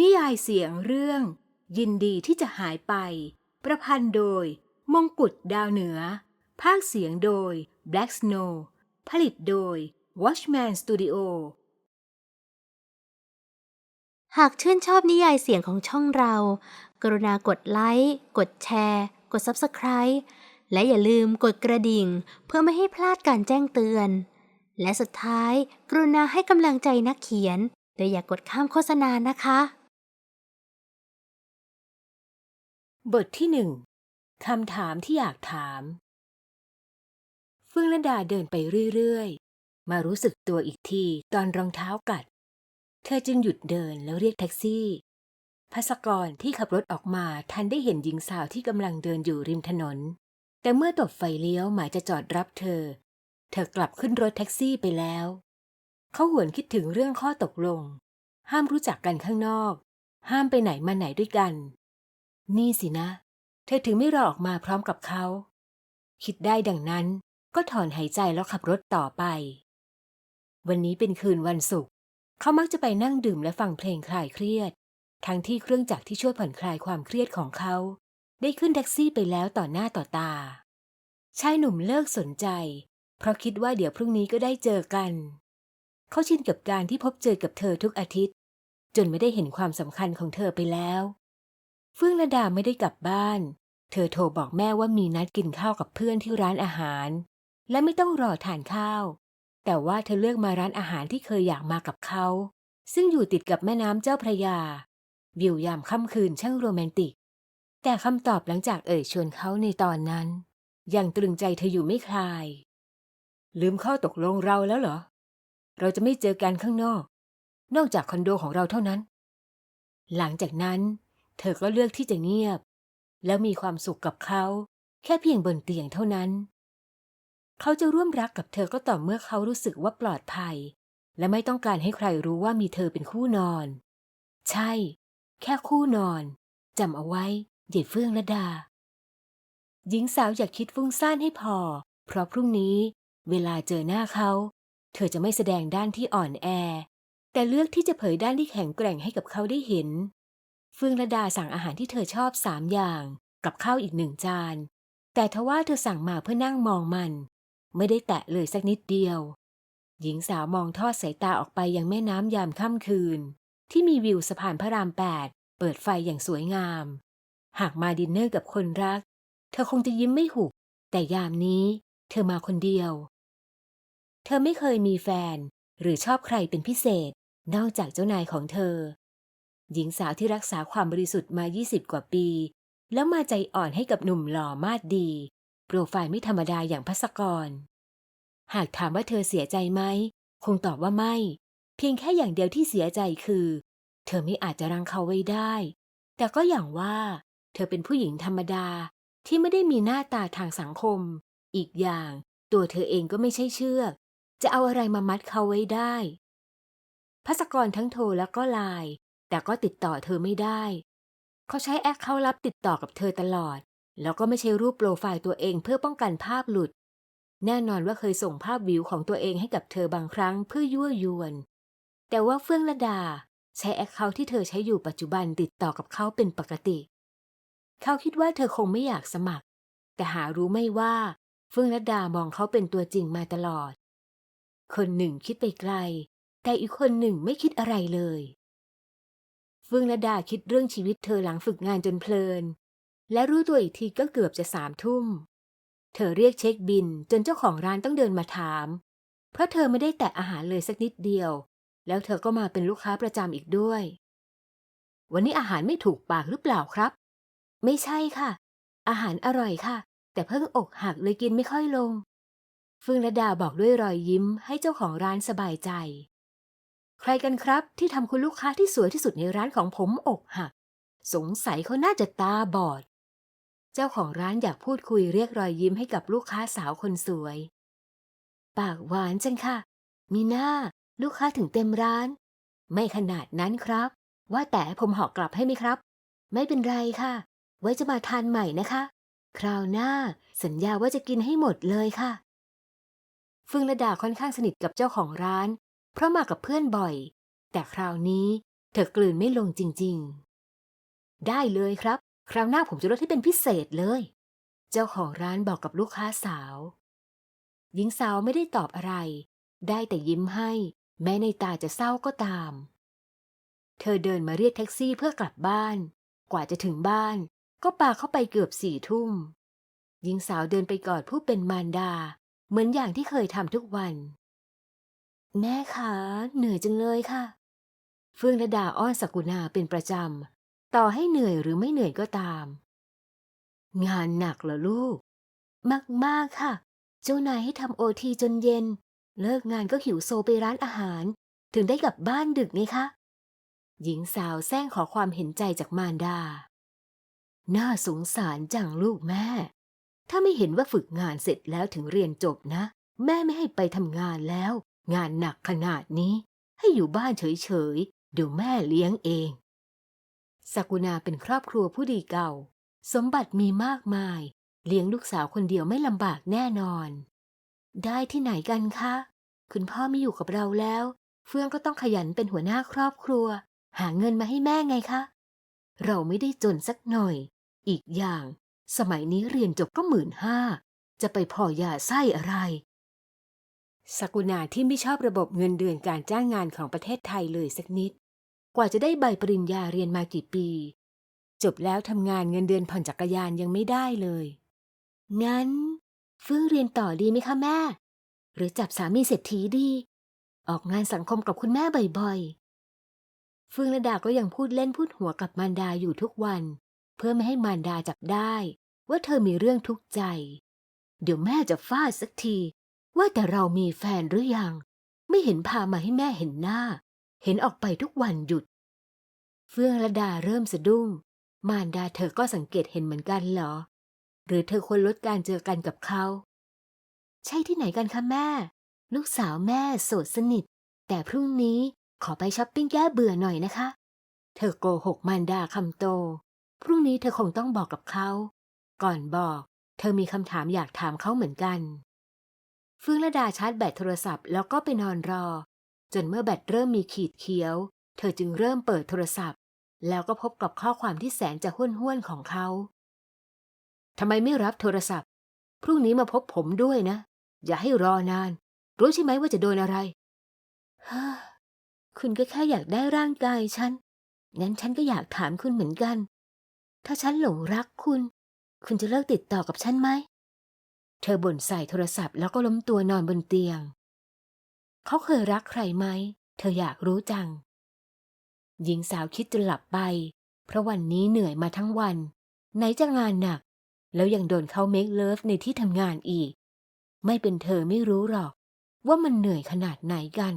นิยายเสียงเรื่อง ยินดีที่จะหายไป ประพันธ์โดย มงกุฎดาวเหนือ ภาคเสียงโดย Black Snow ผลิตโดย Watchman Studio หากชื่นชอบนิยายเสียงของช่องเรา กรุณากดไลค์ กดแชร์ กด Subscribe และอย่าลืมกดกระดิ่ง เพื่อไม่ให้พลาดการแจ้งเตือน และสุดท้าย กรุณาให้กำลังใจนักเขียน โดยอย่ากกดข้ามโฆษณานะคะ บทที่หนึ่งคำถามที่อยากถาม เฟื่องระดาเดินไปเรื่อยๆ มารู้สึกตัวอีกทีตอนรองเท้ากัด เธอจึงหยุดเดินแล้วเรียกแท็กซี่ภัสกรที่ขับรถออกมาทันได้เห็นหญิงสาวที่กำลังเดินอยู่ริมถนน แต่เมื่อตบไฟเลี้ยวหมายจะจอดรับเธอ เธอกลับขึ้นรถแท็กซี่ไปแล้ว เขาหวนคิดถึงเรื่องข้อตกลง ห้ามรู้จักกันข้างนอก ห้ามไปไหนมาไหนด้วยกัน นี่สินะ เธอถึงไม่รอออกมาพร้อมกับเขา คิดได้ดังนั้นก็ถอนหายใจแล้วขับรถต่อไป วันนี้เป็นคืนวันศุกร์เขามักจะไปนั่งดื่มและฟังเพลงคลายเครียด ทั้งที่เครื่องจักรที่ช่วยผ่อนคลายความเครียดของเขา ได้ขึ้นแท็กซี่ไปแล้วต่อหน้าต่อตา ชายหนุ่มเลิกสนใจ เพราะคิดว่าเดี๋ยวพรุ่งนี้ก็ได้เจอกัน เขาชินกับการที่พบเจอกับเธอทุกอาทิตย์ จนไม่ได้เห็นความสำคัญของเธอไปแล้ว เฟื่องระดาไม่ได้กลับบ้าน เธอโทรบอกแม่ว่ามีนัดกินข้าวกับเพื่อนที่ร้านอาหาร และไม่ต้องรอทานข้าว แต่ว่าเธอเลือกมาร้านอาหารที่เคยอยากมากับเขา ซึ่งอยู่ติดกับแม่น้ำเจ้าพระยา วิวยามค่ำคืนช่างโรแมนติก แต่คำตอบหลังจากเอ่ยชวนเขาในตอนนั้น ยังตรึงใจเธออยู่ไม่คลาย ลืมข้อตกลงเราแล้วเหรอ เราจะไม่เจอกันข้างนอก นอกจากคอนโดของเราเท่านั้น หลังจากนั้น เธอก็เลือกที่จะเงียบ แล้วมีความสุขกับเขา แค่เพียงบนเตียงเท่านั้น เขาจะร่วมรักกับเธอก็ต่อเมื่อเขารู้สึกว่าปลอดภัย และไม่ต้องการให้ใครรู้ว่ามีเธอเป็นคู่นอน ใช่ แค่คู่นอนจำเอาไว้เย็ดเฟื่องระดา หญิงสาวอยากคิดฟุ้งซ่านให้พอ เพราะพรุ่งนี้ เวลาเจอหน้าเขา เธอจะไม่แสดงด้านที่อ่อนแอ แต่เลือกที่จะเผยด้านที่แข็งแกร่งให้กับเขาได้เห็น เฟื่องระดาสั่งอาหารที่เธอชอบสามอย่าง กับข้าวอีกหนึ่งจาน แต่ทว่าเธอสั่งมาเพื่อนั่งมองมัน ไม่ได้แตะเลยสักนิดเดียว หญิงสาวมองทอดสายตาออกไปยังแม่น้ำยามค่ำคืน ที่มีวิวสะพานพระรามแปดเปิดไฟอย่างสวยงาม หากมาดินเนอร์กับคนรัก เธอคงจะยิ้มไม่หุบ แต่ยามนี้ เธอมาคนเดียว เธอไม่เคยมีแฟนหรือชอบใครเป็นพิเศษ นอกจากเจ้านายของเธอ หญิงสาวที่รักษาความบริสุทธิ์มา 20 กว่าปี แล้วมาใจอ่อนให้กับหนุ่มหล่อมาดดี โปรไฟล์ไม่ธรรมดาอย่างพัสกร หากถามว่าเธอเสียใจไหม คงตอบว่าไม่ เพียงแค่อย่างเดียวที่เสียใจคือ เธอไม่อาจจะรังเขาไว้ได้ แต่ก็อย่างว่า เธอเป็นผู้หญิงธรรมดาที่ไม่ได้มีหน้าตาทางสังคม อีกอย่าง ตัวเธอเองก็ไม่ใช่เชือก จะเอาอะไรมามัดเขาไว้ได้พัสกรทั้งโทรแล้วก็ไลน์ แต่ก็ติดต่อเธอไม่ได้ เขาใช้แอคเคาท์ลับติดต่อกับเธอตลอด แล้วก็ไม่ใช่รูปโปรไฟล์ตัวเองเพื่อป้องกันภาพหลุด แน่นอนว่าเคยส่งภาพวิวของตัวเองให้กับเธอบางครั้งเพื่อยั่วยวน แต่ว่าเฟื่องระดาใช้แอคเคาท์ที่เธอใช้อยู่ปัจจุบันติดต่อกับเขาเป็นปกติ เขาคิดว่าเธอคงไม่อยากสมัคร แต่หารู้ไม่ว่าเฟื่องระดามองเขาเป็นตัวจริงมาตลอด คนหนึ่งคิดไปไกล แต่อีกคนหนึ่งไม่คิดอะไรเลย เฟื่องระดาคิดเรื่องชีวิตเธอหลังฝึกงานจนเพลิน และรู้ตัวอีกทีก็เกือบจะสามทุ่ม เธอเรียกเช็คบินจนเจ้าของร้านต้องเดินมาถาม เพราะเธอไม่ได้แตะอาหารเลยสักนิดเดียว แล้วเธอก็มาเป็นลูกค้าประจำอีกด้วย วันนี้อาหารไม่ถูกปากหรือเปล่าครับ ไม่ใช่ค่ะ อาหารอร่อยค่ะ แต่เพิ่งอกหักเลยกินไม่ค่อยลง เฟื่องระดาบอกด้วยรอยยิ้มให้เจ้าของร้านสบายใจ ใครกันครับที่ทำคุณลูกค้าที่สวยที่สุดในร้านของผมอกหัก สงสัยเขาน่าจะตาบอด เจ้าของร้านอยากพูดคุยเรียกรอยยิ้มให้กับลูกค้าสาวคนสวย ปากหวานจังค่ะ มีหน้า ลูกค้าถึงเต็มร้าน ไม่ขนาดนั้นครับ ว่าแต่ผมหอกกลับให้ไหมครับ ไม่เป็นไรค่ะ ไว้จะมาทานใหม่นะคะ คราวหน้า สัญญาว่าจะกินให้หมดเลยค่ะฟึ่งระดาค่อนข้างสนิทกับเจ้าของร้าน เพราะมากับเพื่อนบ่อย แต่คราวนี้เธอกลืนไม่ลงจริงๆ ได้เลยครับ คราวหน้าผมจะลดให้เป็นพิเศษเลย เจ้าของร้านบอกกับลูกค้าสาว หญิงสาวไม่ได้ตอบอะไร ได้แต่ยิ้มให้ แม้ในตาจะเศร้าก็ตาม เธอเดินมาเรียกแท็กซี่เพื่อกลับบ้าน กว่าจะถึงบ้าน ก็ปาเข้าไปเกือบสี่ทุ่ม หญิงสาวเดินไปกอดผู้เป็นมารดา เหมือนอย่างที่เคยทำทุกวัน แม่คะเหนื่อยจังเลยค่ะ เฟื่องระดาอ้อนสกุณาเป็นประจำ ต่อให้เหนื่อยหรือไม่เหนื่อยก็ตาม งานหนักเหรอลูก มากๆค่ะ เจ้านายให้ทำโอทีจนเย็น เลิกงานก็หิวโซไปร้านอาหาร ถึงได้กลับบ้านดึกไงคะ หญิงสาวแซงขอความเห็นใจจากมารดา น่าสงสารจังลูกแม่ ถ้าไม่เห็นว่าฝึกงานเสร็จแล้วถึงเรียนจบนะ แม่ไม่ให้ไปทำงานแล้ว งานหนักขนาดนี้ ให้อยู่บ้านเฉยๆ เดี๋ยวแม่เลี้ยงเองสกุณาเป็นครอบครัวผู้ดีเก่า สมบัติมีมากมาย เลี้ยงลูกสาวคนเดียวไม่ลำบากแน่นอน ได้ที่ไหนกันคะ คุณพ่อไม่อยู่กับเราแล้ว เฟื่องก็ต้องขยันเป็นหัวหน้าครอบครัว หาเงินมาให้แม่ไงคะ เราไม่ได้จนสักหน่อย อีกอย่าง สมัยนี้เรียนจบก็หมื่นห้า จะไปพอยาไส้อะไร สกุณาที่ไม่ชอบระบบเงินเดือนการจ้างงานของประเทศไทยเลยสักนิด กว่าจะได้ใบปริญญาเรียนมากี่ปี จบแล้วทำงานเงินเดือนผ่อนจักรยานยังไม่ได้เลย งั้นเฟื่องเรียนต่อดีไหมคะแม่ หรือจับสามีเศรษฐีดี ออกงานสังคมกับคุณแม่บ่อยๆเฟื่องระดาก็ยังพูดเล่นพูดหัวกับมารดาอยู่ทุกวัน เพื่อไม่ให้มารดาจับได้ ว่าเธอมีเรื่องทุกข์ใจ เดี๋ยวแม่จะฟาดสักที ว่าแต่เรามีแฟนหรือยัง ไม่เห็นพามาให้แม่เห็นหน้า เห็นออกไปทุกวันหยุด เฟื่องระดาเริ่มสะดุ้ง มารดาเธอก็สังเกตเห็นเหมือนกันเหรอ หรือเธอควรลดการเจอกันกับเขา ใช่ที่ไหนกันคะแม่ ลูกสาวแม่โสดสนิท แต่พรุ่งนี้ขอไปช้อปปิ้งแก้เบื่อหน่อยนะคะ เธอโกหกมารดาคำโต พรุ่งนี้เธอคงต้องบอกกับเขา ก่อนบอก เธอมีคำถามอยากถามเขาเหมือนกัน เฟื่องระดาชาร์จแบตโทรศัพท์แล้วก็ไปนอนรอ จนเมื่อแบตเริ่มมีขีดเขียว เธอจึงเริ่มเปิดโทรศัพท์ แล้วก็พบกับข้อความที่แสนจะห้วนห้วนๆของเขาทำไมไม่รับโทรศัพท์ พรุ่งนี้มาพบผมด้วยนะ อย่าให้รอนาน รู้ใช่ไหมว่าจะโดนอะไรฮ่าคุณก็แค่อยากได้ร่างกายฉัน งั้นฉันก็อยากถามคุณเหมือนกัน ถ้าฉันหลงรักคุณ คุณจะเลิกติดต่อกับฉันไหม เธอบ่นใส่โทรศัพท์แล้วก็ล้มตัวนอนบนเตียง เขาเคยรักใครไหม เธออยากรู้จัง หญิงสาวคิดจนหลับไป เพราะวันนี้เหนื่อยมาทั้งวัน ไหนจะงานหนัก แล้วยังโดนเขาเมคเลิฟในที่ทำงานอีก ไม่เป็นเธอไม่รู้หรอก ว่ามันเหนื่อยขนาดไหนกัน